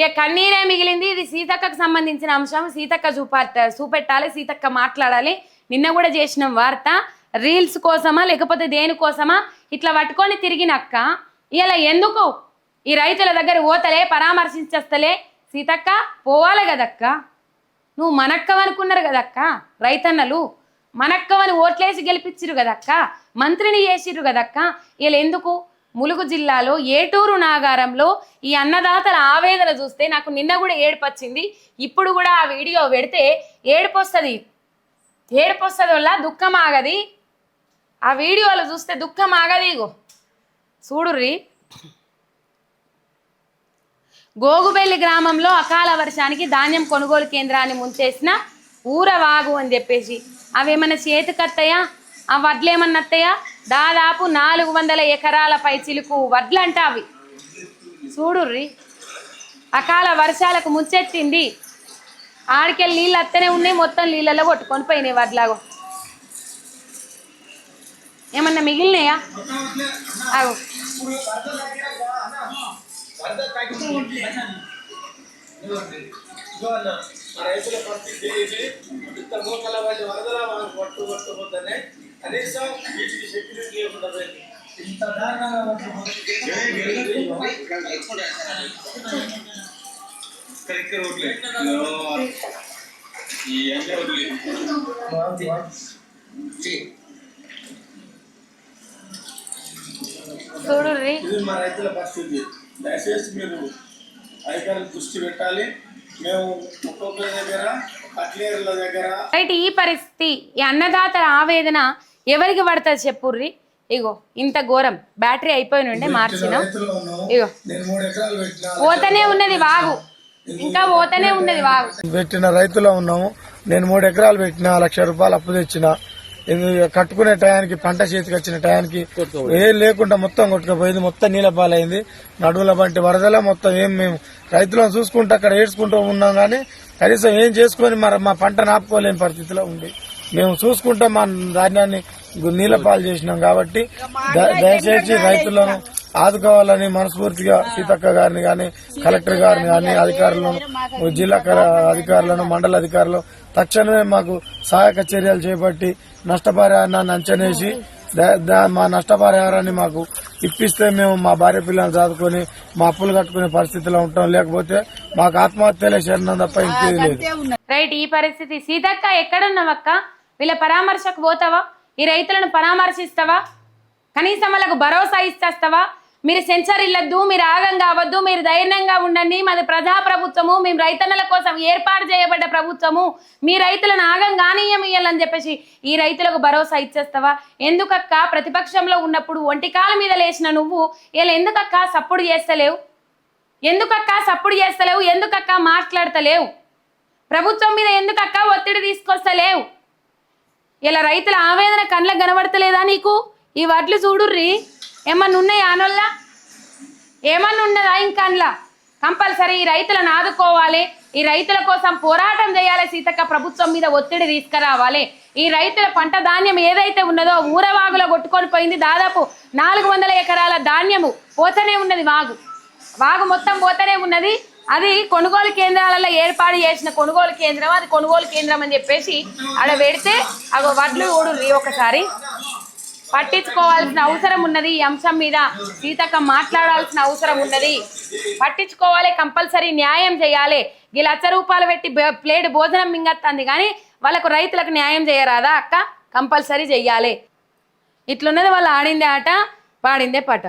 ఇక కన్నీరే మిగిలింది. ఇది సీతక్కకు సంబంధించిన అంశం. సీతక్క చూప చూపెట్టాలి సీతక్క మాట్లాడాలి. నిన్న కూడా చేసిన వార్త. రీల్స్ కోసమా లేకపోతే దేనికోసమా ఇట్లా పట్టుకొని తిరిగినక్క ఇలా ఎందుకు ఈ రైతుల దగ్గర పోతలే పరామర్శించేస్తలే? సీతక్క పోవాలి కదక్క. నువ్వు మనక్కవనుకున్నారు కదక్క రైతన్నలు. మనక్కవని ఓట్లేసి గెలిపించిరు కదక్క. మంత్రిని చేసిర్రు కదక్క. వీళ్ళు ఎందుకు? ములుగు జిల్లాలో ఏటూరు నాగారంలో ఈ అన్నదాతల ఆవేదన చూస్తే నాకు నిన్న కూడా ఏడుపచ్చింది. ఇప్పుడు కూడా ఆ వీడియో పెడితే ఏడుపొస్తుంది. ఏడుపొస్తుంది వల్ల దుఃఖం ఆగది ఆ వీడియోలు చూస్తే దుఃఖం ఆగది ఇగో. చూడుర్రి. గోగుబెల్లి గ్రామంలో అకాల వర్షానికి ధాన్యం కొనుగోలు కేంద్రాన్ని ముంచేసిన ఊరవాగు అని చెప్పేసి. అవేమన్నా చేతికత్తయా? ఆ వడ్లేమన్నత్తయా? దాదాపు నాలుగు వందల ఎకరాల పైచిలుకు వడ్లు అంట అవి చూడుర్రి అకాల వర్షాలకు ముంచెత్తింది ఆడికెళ్ళి నీళ్ళు అత్తనే ఉన్నాయి మొత్తం నీళ్ళలో కొట్టుకొని పోయినాయి వడ్లాగో. ఏమన్నా మిగిలినాయా? అవు రైతుల పరిస్థితి కనీసం వీటికి సెక్యూరిటీ ఉండదు ఇంత దారుణంగా కరెక్ట్ రోడ్లే ఈ రోడ్లే ఇది మా రైతుల పరిస్థితి. దయచేసి మీరు అధికారులు దృష్టి పెట్టాలి. మేము కట్లేరుల దగ్గర రైట్ ఈ పరిస్థితి ఈ అన్నదాతల ఆవేదన ఎవరికి పడుతుంది చెప్పుర్రి ఇగో ఇంత ఘోరం. బ్యాటరీ అయిపోయి ఉండే మార్చినాం ఇగో. పోతనే ఉన్నది వాగు. ఇంకా పోతనే ఉన్నది వాగు. పెట్టిన రైతులో ఉన్నాము. నేను మూడు ఎకరాలు పెట్టిన లక్ష రూపాయలు అప్పు తెచ్చిన. కట్టుకునే టయానికి పంట చేతికి వచ్చిన టయానికి ఏం లేకుండా మొత్తం కొట్టుకుపోయింది మొత్తం నీళ్ళ పాలైంది నడువుల బంటి వరదల మొత్తం ఏం మేము రైతులను చూసుకుంటూ అక్కడ ఏడ్చుకుంటూ ఉన్నాం కానీ కనీసం ఏం చేసుకొని మరి మా పంట నాపుకోలేని పరిస్థితిలో ఉంది. మేము చూసుకుంటే మా ధాన్యాన్ని నీళ్ళ పాలు చేసినాం కాబట్టి ద- దయచేసి రైతులను ఆదుకోవాలని మనస్ఫూర్తిగా సీతక్క గారిని గాని కలెక్టర్ గారిని గాని అధికారులను జిల్లా కల- అధికారులను మండల అధికారులు తక్షణమే మాకు సహాయక చర్యలు చేపట్టి నష్టపరిహారాన్ని అంచనేసి మా నష్టపరిహారాన్ని మాకు ఇప్పిస్తే మేము మా భార్య పిల్లల్ని చదువుకొని మా అప్పులు కట్టుకునే పరిస్థితిలో ఉంటాం. లేకపోతే మాకు ఆత్మహత్యలే శరణం తప్ప ఇంకేది లేదు. రైట్ ఈ పరిస్థితి. సీతక్క ఎక్కడున్నావక్క వీళ్ళ పరామర్శకు పోతావా? ఈ రైతులను పరామర్శిస్తావా? కనీసం వాళ్ళకు భరోసా ఇచ్చేస్తావా? మీరు సెంచర్ ఇల్లద్దు మీరు ఆగం కావద్దు మీరు ధైర్యంగా ఉండండి. మాది ప్రజా ప్రభుత్వము మేము రైతన్నల కోసం ఏర్పాటు చేయబడ్డ ప్రభుత్వము. మీ రైతులను ఆగం కానీయమియ్యాలని చెప్పేసి ఈ రైతులకు భరోసా ఇచ్చేస్తావా? ఎందుకక్క ప్రతిపక్షంలో ఉన్నప్పుడు ఒంటికాల మీద లేచిన నువ్వు? ఇలా ఎందుకక్క సప్పుడు చేస్తలేవు? ఎందుకక్క సప్పుడు చేస్తలేవు? ఎందుకక్క మాట్లాడతలేవు? ప్రభుత్వం మీద ఎందుకక్క ఒత్తిడి తీసుకొస్తలేవు? ఇలా రైతుల ఆవేదన కళ్ళకు కనబడతలేదా నీకు? ఈ వడ్లు చూడుర్రి. ఏమన్నా ఉన్నాయా ఆనోళ్ళ ఏమన్నా ఉన్నదా ఇంకా అందులో కంపల్సరీ ఈ రైతులను ఆదుకోవాలి. ఈ రైతుల కోసం పోరాటం చేయాలి సీతక్క ప్రభుత్వం మీద ఒత్తిడి తీసుకురావాలి. ఈ రైతుల పంట ధాన్యం ఏదైతే ఉన్నదో ఊరవాగులో కొట్టుకొని పోయింది దాదాపు నాలుగు వందల ఎకరాల ధాన్యము పోతనే ఉన్నది వాగు. వాగు మొత్తం పోతనే ఉన్నది. అది కొనుగోలు కేంద్రాలలో ఏర్పాటు చేసిన కొనుగోలు కేంద్రం అది కొనుగోలు కేంద్రం అని చెప్పేసి అక్కడ పెడితే అవి వడ్లు ఊడు ఒకసారి. పట్టించుకోవాల్సిన అవసరం ఉన్నది. ఈ అంశం మీద సీతక్క మాట్లాడాల్సిన అవసరం ఉన్నది. పట్టించుకోవాలి కంపల్సరీ న్యాయం చేయాలి. వీళ్ళు లక్ష రూపాయలు పెట్టి ప్లేట్ భోజనం మింగత్తంది కానీ వాళ్ళకు రైతులకు న్యాయం చేయరాదా అక్క? కంపల్సరీ చెయ్యాలి. ఇట్లున్నది వాళ్ళు ఆడిందే ఆట పాడిందే పాట.